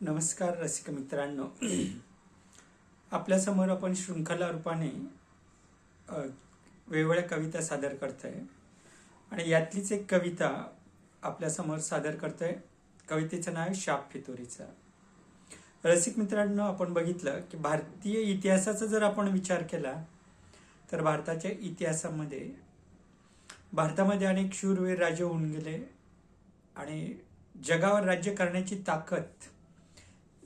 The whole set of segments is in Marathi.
नमस्कार रसिक मित्रांनो. आपल्यासमोर आपण शृंखला रूपाने वेगवेगळ्या कविता सादर करतोय. आणि यातलीच एक कविता आपल्यासमोर सादर करतोय. कवितेचं नाव आहे शाप फितोरीचा. रसिक मित्रांनो आपण बघितलं की भारतीय इतिहासाचा जर आपण विचार केला तर भारताच्या इतिहासामध्ये भारतामध्ये अनेक शूरवीर राजे होऊन गेले आणि जगावर राज्य करण्याची ताकद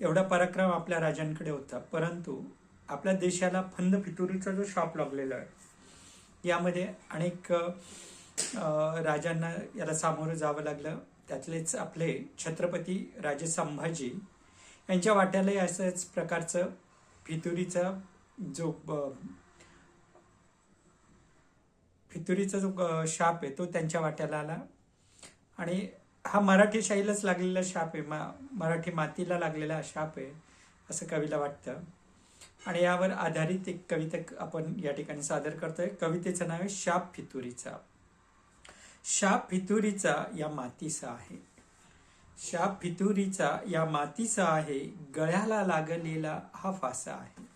एवढा पराक्रम आपल्या राजांकडे होता. परंतु आपल्या देशाला फंद फितुरीचा जो शाप लागलेला आहे यामध्ये अनेक राजांना याला सामोरं जावं लागलं. त्यातलेच आपले छत्रपती राजे संभाजी यांच्या वाट्यालाही असंच प्रकारचं फितुरीचा जो फितुरीचा जो शाप आहे तो त्यांच्या वाट्याला आला. आणि हा मराठी शाहीलाच लागलेला शाप आहे. मा मराठी मातीला लागलेला शाप आहे असं कवीला वाटतं. आणि यावर आधारित एक कविता आपण या ठिकाणी सादर करतोय. कवितेचं नाव आहे शाप फितुरीचा. शाप फितुरीचा या मातीचा आहे. शाप फितुरीचा या मातीचा आहे गळ्याला लागलेला हा फासा आहे.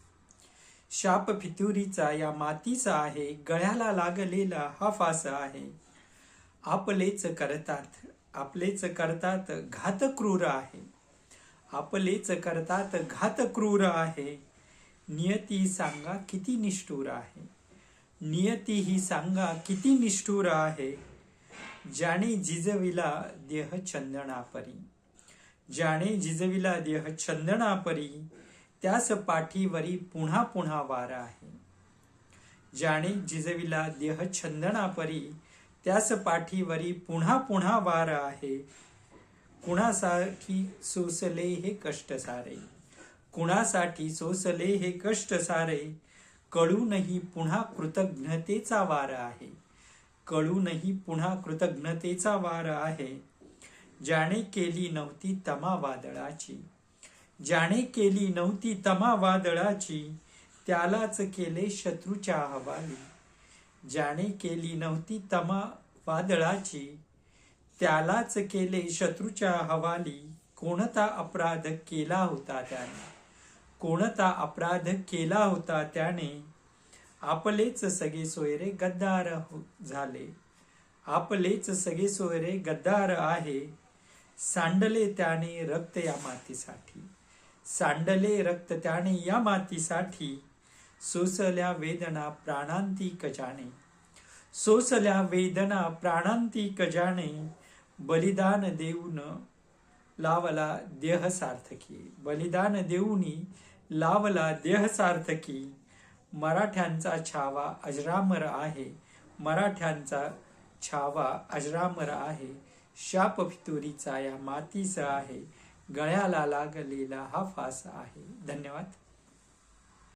शाप फितुरीचा या मातीचा आहे गळ्याला लागलेला हा फासा आहे. आपलेच करतात आपलेच करतात घात क्रूर आहे. आपलेच करतात घात क्रूर आहे. नियती सांगा किती निष्ठुर आहे. नियती ही सांगा किती निष्ठुर आहे. ज्याने जिजविला देह चंदनापरी ज्याने जिजविला देह चंदनापरी त्यास पाठीवरी पुन्हा पुन्हा वार आहे. ज्याने जिजविला देह चंदनापरी त्यास पाठीवरी पुन्हा पुन्हा वार आहे. कुणासाठी सोसले हे कष्ट सारे? कुणासाठी सोसले हे कष्ट सारे? कळूनही पुन्हा कृतज्ञतेचा वार आहे. कळूनही पुन्हा कृतज्ञतेचा वार आहे. ज्याने केली नव्हती तमा वादळाची. ज्याने केली नव्हती तमा वादळाची. त्यालाच केले शत्रूच्या हवाली. ज्याने केली नव्हती तमा वादळाची त्यालाच केले शत्रूच्या हवाली. कोणता अपराध केला होता त्याने? कोणता अपराध केला होता त्याने? आपलेच सगळे सोयरे गद्दार हो- झाले. आपलेच सगळे सोयरे गद्दार आहे. सांडले त्याने रक्त या मातीसाठी. सांडले रक्त त्याने या मातीसाठी. सोसल्या वेदना प्राणांती कजाने सोसल्या वेदना प्राणांती कजाने बलिदान देऊन लावला देह सार्थकी बलिदान देऊनी लावला देह सार्थकी मराठ्यांचा छावा अजरामर आहे मराठ्यांचा छावा अजरामर आहे शाप फितुरीचा या मातीचा आहे गळ्याला लागलेला हा फास आहे धन्यवाद